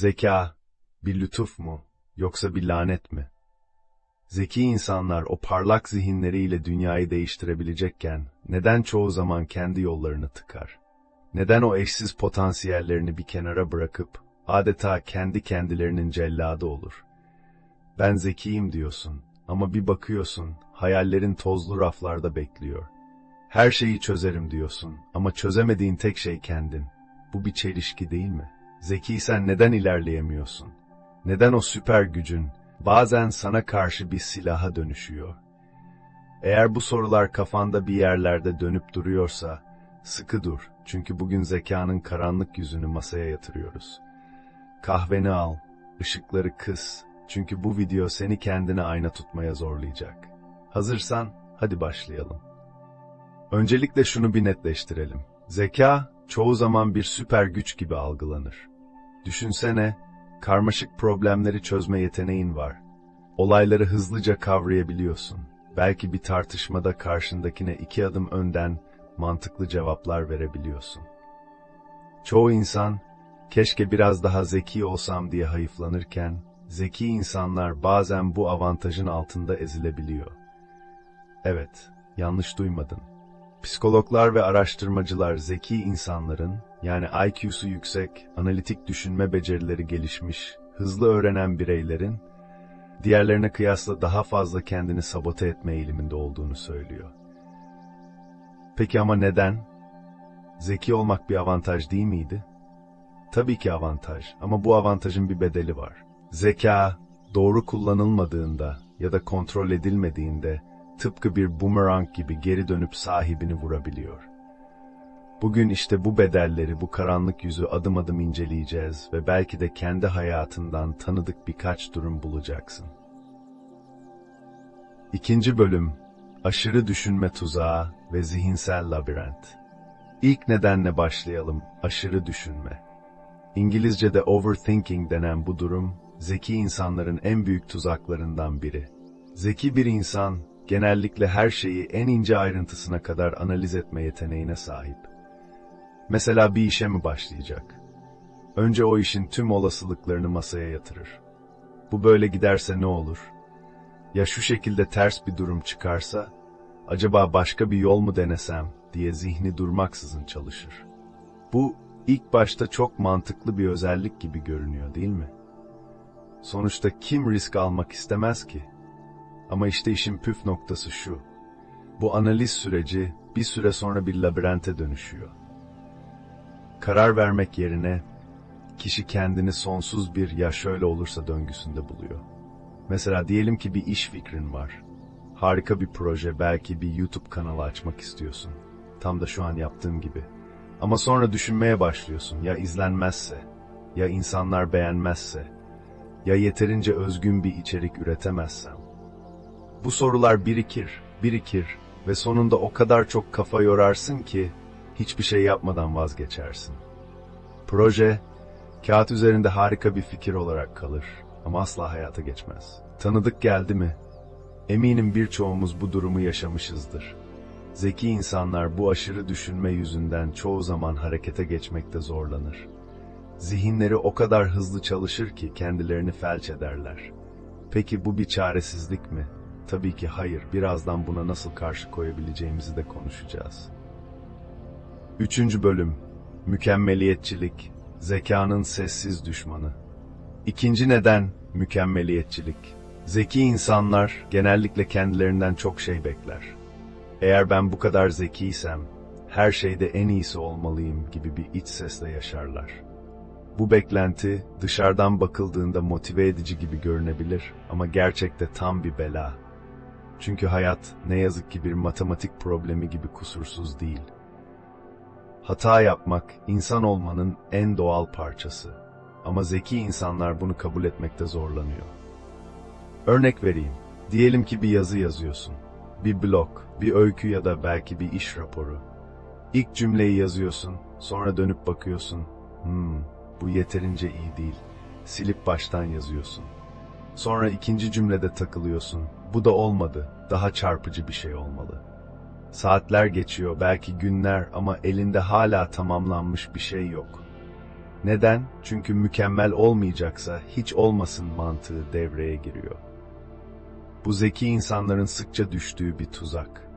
Zeka, bir lütuf mu, yoksa bir lanet mi? Zeki insanlar o parlak zihinleriyle dünyayı değiştirebilecekken, neden çoğu zaman kendi yollarını tıkar? Neden o eşsiz potansiyellerini bir kenara bırakıp, adeta kendi kendilerinin celladı olur? Ben zekiyim diyorsun ama bir bakıyorsun, hayallerin tozlu raflarda bekliyor. Her şeyi çözerim diyorsun ama çözemediğin tek şey kendin. Bu bir çelişki değil mi? Zekiysen neden ilerleyemiyorsun? Neden o süper gücün bazen sana karşı bir silaha dönüşüyor? Eğer bu sorular kafanda bir yerlerde dönüp duruyorsa, sıkı dur çünkü bugün zekanın karanlık yüzünü masaya yatırıyoruz. Kahveni al, ışıkları kıs çünkü bu video seni kendine ayna tutmaya zorlayacak. Hazırsan hadi başlayalım. Öncelikle şunu bir netleştirelim. Zeka çoğu zaman bir süper güç gibi algılanır. Düşünsene, karmaşık problemleri çözme yeteneğin var. Olayları hızlıca kavrayabiliyorsun. Belki bir tartışmada karşındakine iki adım önden mantıklı cevaplar verebiliyorsun. Çoğu insan, keşke biraz daha zeki olsam diye hayıflanırken, zeki insanlar bazen bu avantajın altında ezilebiliyor. Evet, yanlış duymadın. Psikologlar ve araştırmacılar zeki insanların, yani IQ'su yüksek, analitik düşünme becerileri gelişmiş, hızlı öğrenen bireylerin, diğerlerine kıyasla daha fazla kendini sabote etme eğiliminde olduğunu söylüyor. Peki ama neden? Zeki olmak bir avantaj değil miydi? Tabii ki avantaj ama bu avantajın bir bedeli var. Zeka, doğru kullanılmadığında ya da kontrol edilmediğinde, tıpkı bir bumerang gibi geri dönüp sahibini vurabiliyor. Bugün işte bu bedelleri, bu karanlık yüzü adım adım inceleyeceğiz ve belki de kendi hayatından tanıdık birkaç durum bulacaksın. İkinci bölüm, aşırı düşünme tuzağı ve zihinsel labirent. İlk nedenle başlayalım, aşırı düşünme. İngilizce'de overthinking denen bu durum, zeki insanların en büyük tuzaklarından biri. Zeki bir insan, genellikle her şeyi en ince ayrıntısına kadar analiz etme yeteneğine sahip. Mesela bir işe mi başlayacak? Önce o işin tüm olasılıklarını masaya yatırır. Bu böyle giderse ne olur? Ya şu şekilde ters bir durum çıkarsa, acaba başka bir yol mu denesem diye zihni durmaksızın çalışır. Bu ilk başta çok mantıklı bir özellik gibi görünüyor değil mi? Sonuçta kim risk almak istemez ki? Ama işte işin püf noktası şu. Bu analiz süreci bir süre sonra bir labirente dönüşüyor. Karar vermek yerine kişi kendini sonsuz bir ya şöyle olursa döngüsünde buluyor. Mesela diyelim ki bir iş fikrin var. Harika bir proje, belki bir YouTube kanalı açmak istiyorsun. Tam da şu an yaptığım gibi. Ama sonra düşünmeye başlıyorsun. Ya izlenmezse, ya insanlar beğenmezse, ya yeterince özgün bir içerik üretemezsem. Bu sorular birikir, birikir ve sonunda o kadar çok kafa yorarsın ki hiçbir şey yapmadan vazgeçersin. Proje, kağıt üzerinde harika bir fikir olarak kalır ama asla hayata geçmez. Tanıdık geldi mi? Eminim birçoğumuz bu durumu yaşamışızdır. Zeki insanlar bu aşırı düşünme yüzünden çoğu zaman harekete geçmekte zorlanır. Zihinleri o kadar hızlı çalışır ki kendilerini felç ederler. Peki bu bir çaresizlik mi? Tabii ki hayır. Birazdan buna nasıl karşı koyabileceğimizi de konuşacağız. Üçüncü bölüm. Mükemmeliyetçilik. Zekanın sessiz düşmanı. İkinci neden mükemmeliyetçilik. Zeki insanlar genellikle kendilerinden çok şey bekler. Eğer ben bu kadar zekiysem, her şeyde en iyisi olmalıyım gibi bir iç sesle yaşarlar. Bu beklenti dışarıdan bakıldığında motive edici gibi görünebilir ama gerçekte tam bir bela. Çünkü hayat ne yazık ki bir matematik problemi gibi kusursuz değil. Hata yapmak insan olmanın en doğal parçası. Ama zeki insanlar bunu kabul etmekte zorlanıyor. Örnek vereyim. Diyelim ki bir yazı yazıyorsun. Bir blog, bir öykü ya da belki bir iş raporu. İlk cümleyi yazıyorsun, sonra dönüp bakıyorsun. Hmm, bu yeterince iyi değil. Silip baştan yazıyorsun. Sonra ikinci cümlede takılıyorsun. Bu da olmadı. Daha çarpıcı bir şey olmalı. Saatler geçiyor, belki günler ama elinde hala tamamlanmış bir şey yok. Neden? Çünkü mükemmel olmayacaksa hiç olmasın mantığı devreye giriyor. Bu zeki insanların sıkça düştüğü bir tuzak.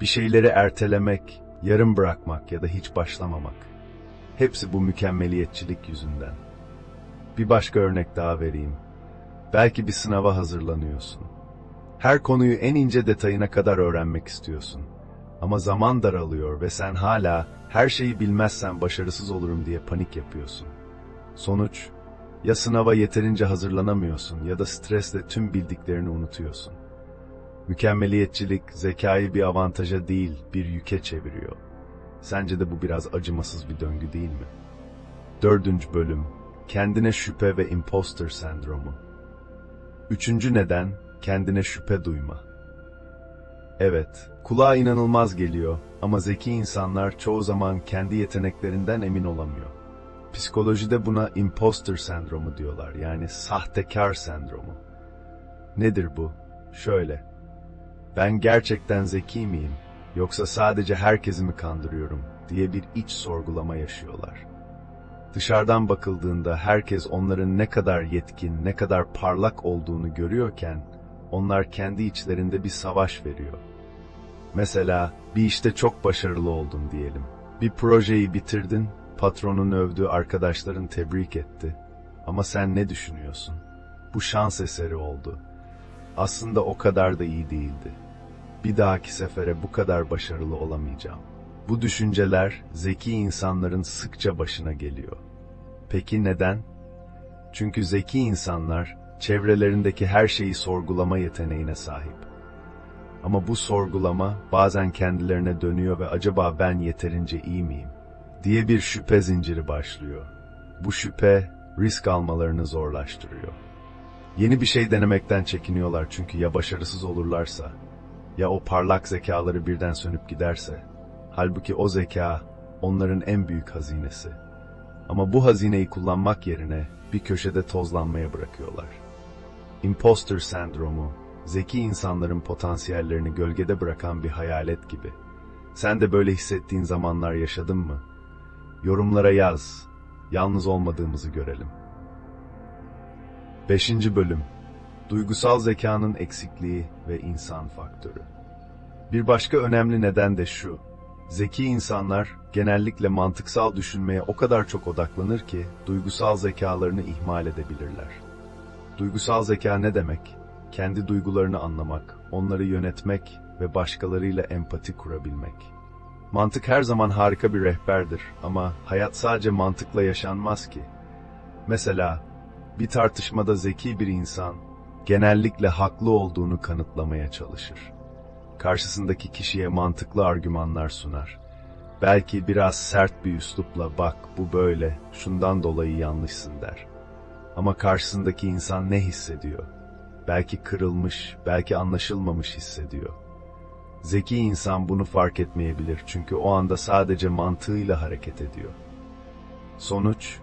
Bir şeyleri ertelemek, yarım bırakmak ya da hiç başlamamak. Hepsi bu mükemmeliyetçilik yüzünden. Bir başka örnek daha vereyim. Belki bir sınava hazırlanıyorsun. Her konuyu en ince detayına kadar öğrenmek istiyorsun. Ama zaman daralıyor ve sen hala her şeyi bilmezsen başarısız olurum diye panik yapıyorsun. Sonuç, ya sınava yeterince hazırlanamıyorsun ya da stresle tüm bildiklerini unutuyorsun. Mükemmeliyetçilik zekayı bir avantaja değil bir yüke çeviriyor. Sence de bu biraz acımasız bir döngü değil mi? Dördüncü bölüm, kendine şüphe ve imposter sendromu. Üçüncü neden, kendine şüphe duyma. Evet, kulağa inanılmaz geliyor ama zeki insanlar çoğu zaman kendi yeteneklerinden emin olamıyor. Psikolojide buna imposter sendromu diyorlar, yani sahtekar sendromu. Nedir bu? Şöyle, ben gerçekten zeki miyim, yoksa sadece herkesi mi kandırıyorum diye bir iç sorgulama yaşıyorlar. Dışarıdan bakıldığında herkes onların ne kadar yetkin, ne kadar parlak olduğunu görüyorken, onlar kendi içlerinde bir savaş veriyor. Mesela bir işte çok başarılı oldun diyelim. Bir projeyi bitirdin, patronun övdü, arkadaşların tebrik etti. Ama sen ne düşünüyorsun? Bu şans eseri oldu. Aslında o kadar da iyi değildi. Bir dahaki sefere bu kadar başarılı olamayacağım. Bu düşünceler zeki insanların sıkça başına geliyor. Peki neden? Çünkü zeki insanlar çevrelerindeki her şeyi sorgulama yeteneğine sahip. Ama bu sorgulama bazen kendilerine dönüyor ve acaba ben yeterince iyi miyim diye bir şüphe zinciri başlıyor. Bu şüphe risk almalarını zorlaştırıyor. Yeni bir şey denemekten çekiniyorlar çünkü ya başarısız olurlarsa ya o parlak zekaları birden sönüp giderse. Halbuki o zeka onların en büyük hazinesi. Ama bu hazineyi kullanmak yerine bir köşede tozlanmaya bırakıyorlar. Imposter sendromu, zeki insanların potansiyellerini gölgede bırakan bir hayalet gibi. Sen de böyle hissettiğin zamanlar yaşadın mı? Yorumlara yaz. Yalnız olmadığımızı görelim. 5. Bölüm Duygusal zekanın eksikliği ve insan faktörü. Bir başka önemli neden de şu. Zeki insanlar genellikle mantıksal düşünmeye o kadar çok odaklanır ki duygusal zekalarını ihmal edebilirler. Duygusal zeka ne demek? Kendi duygularını anlamak, onları yönetmek ve başkalarıyla empati kurabilmek. Mantık her zaman harika bir rehberdir ama hayat sadece mantıkla yaşanmaz ki. Mesela bir tartışmada zeki bir insan genellikle haklı olduğunu kanıtlamaya çalışır. Karşısındaki kişiye mantıklı argümanlar sunar. Belki biraz sert bir üslupla bak bu böyle, şundan dolayı yanlışsın der. Ama karşısındaki insan ne hissediyor? Belki kırılmış, belki anlaşılmamış hissediyor. Zeki insan bunu fark etmeyebilir çünkü o anda sadece mantığıyla hareket ediyor. Sonuç,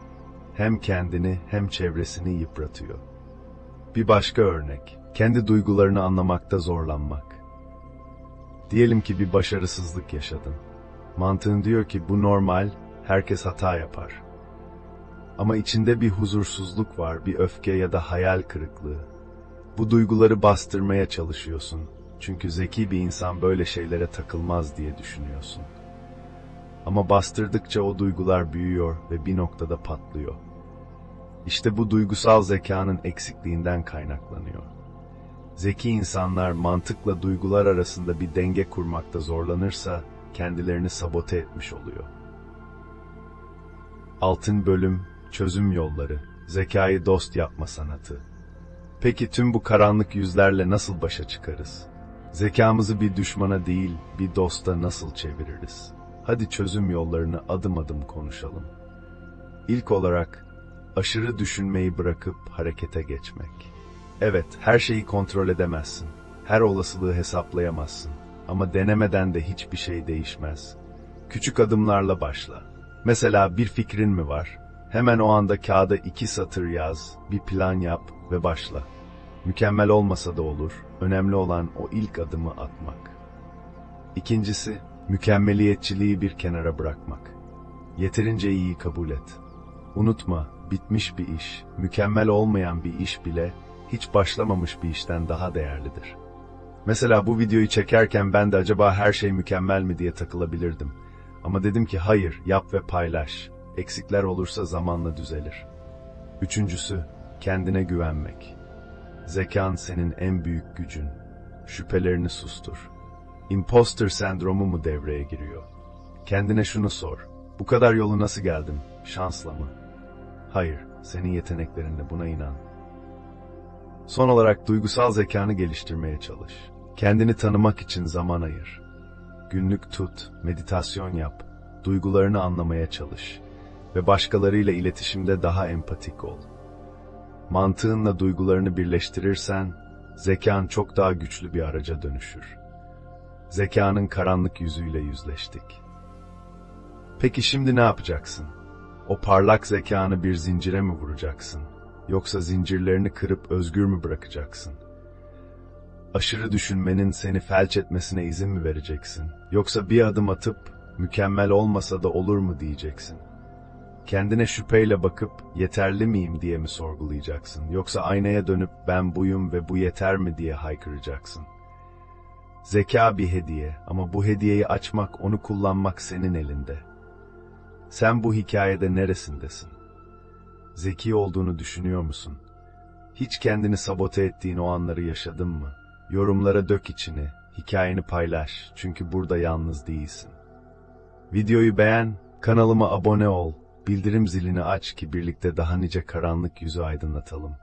hem kendini hem çevresini yıpratıyor. Bir başka örnek, kendi duygularını anlamakta zorlanmak. Diyelim ki bir başarısızlık yaşadın. Mantığın diyor ki bu normal, herkes hata yapar. Ama içinde bir huzursuzluk var, bir öfke ya da hayal kırıklığı. Bu duyguları bastırmaya çalışıyorsun. Çünkü zeki bir insan böyle şeylere takılmaz diye düşünüyorsun. Ama bastırdıkça o duygular büyüyor ve bir noktada patlıyor. İşte bu duygusal zekanın eksikliğinden kaynaklanıyor. Zeki insanlar mantıkla duygular arasında bir denge kurmakta zorlanırsa kendilerini sabote etmiş oluyor. Altın bölüm, çözüm yolları, zekayı dost yapma sanatı. Peki tüm bu karanlık yüzlerle nasıl başa çıkarız? Zekamızı bir düşmana değil, bir dosta nasıl çeviririz? Hadi çözüm yollarını adım adım konuşalım. İlk olarak, aşırı düşünmeyi bırakıp harekete geçmek. Evet, her şeyi kontrol edemezsin. Her olasılığı hesaplayamazsın. Ama denemeden de hiçbir şey değişmez. Küçük adımlarla başla. Mesela bir fikrin mi var? Hemen o anda kağıda iki satır yaz, bir plan yap ve başla. Mükemmel olmasa da olur. Önemli olan o ilk adımı atmak. İkincisi, mükemmeliyetçiliği bir kenara bırakmak. Yeterince iyi kabul et. Unutma, bitmiş bir iş, mükemmel olmayan bir iş bile hiç başlamamış bir işten daha değerlidir. Mesela bu videoyu çekerken ben de acaba her şey mükemmel mi diye takılabilirdim. Ama dedim ki hayır, yap ve paylaş. Eksikler olursa zamanla düzelir. Üçüncüsü, kendine güvenmek. Zekan senin en büyük gücün. Şüphelerini sustur. Imposter sendromu mu devreye giriyor? Kendine şunu sor. Bu kadar yolu nasıl geldim? Şansla mı? Hayır, senin yeteneklerinle buna inan. Son olarak duygusal zekanı geliştirmeye çalış. Kendini tanımak için zaman ayır. Günlük tut, meditasyon yap, duygularını anlamaya çalış ve başkalarıyla iletişimde daha empatik ol. Mantığınla duygularını birleştirirsen, zekan çok daha güçlü bir araca dönüşür. Zekanın karanlık yüzüyle yüzleştik. Peki şimdi ne yapacaksın? O parlak zekanı bir zincire mi vuracaksın? Yoksa zincirlerini kırıp özgür mü bırakacaksın? Aşırı düşünmenin seni felç etmesine izin mi vereceksin? Yoksa bir adım atıp mükemmel olmasa da olur mu diyeceksin? Kendine şüpheyle bakıp yeterli miyim diye mi sorgulayacaksın? Yoksa aynaya dönüp ben buyum ve bu yeter mi diye haykıracaksın? Zeka bir hediye ama bu hediyeyi açmak, onu kullanmak senin elinde. Sen bu hikayede neresindesin? Zeki olduğunu düşünüyor musun? Hiç kendini sabote ettiğin o anları yaşadın mı? Yorumlara dök içini, hikayeni paylaş çünkü burada yalnız değilsin. Videoyu beğen, kanalıma abone ol, bildirim zilini aç ki birlikte daha nice karanlık yüzü aydınlatalım.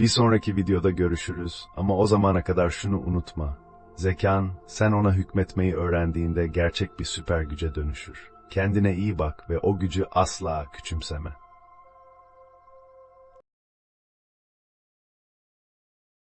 Bir sonraki videoda görüşürüz ama o zamana kadar şunu unutma. Zekan, sen ona hükmetmeyi öğrendiğinde gerçek bir süper güce dönüşür. Kendine iyi bak ve o gücü asla küçümseme.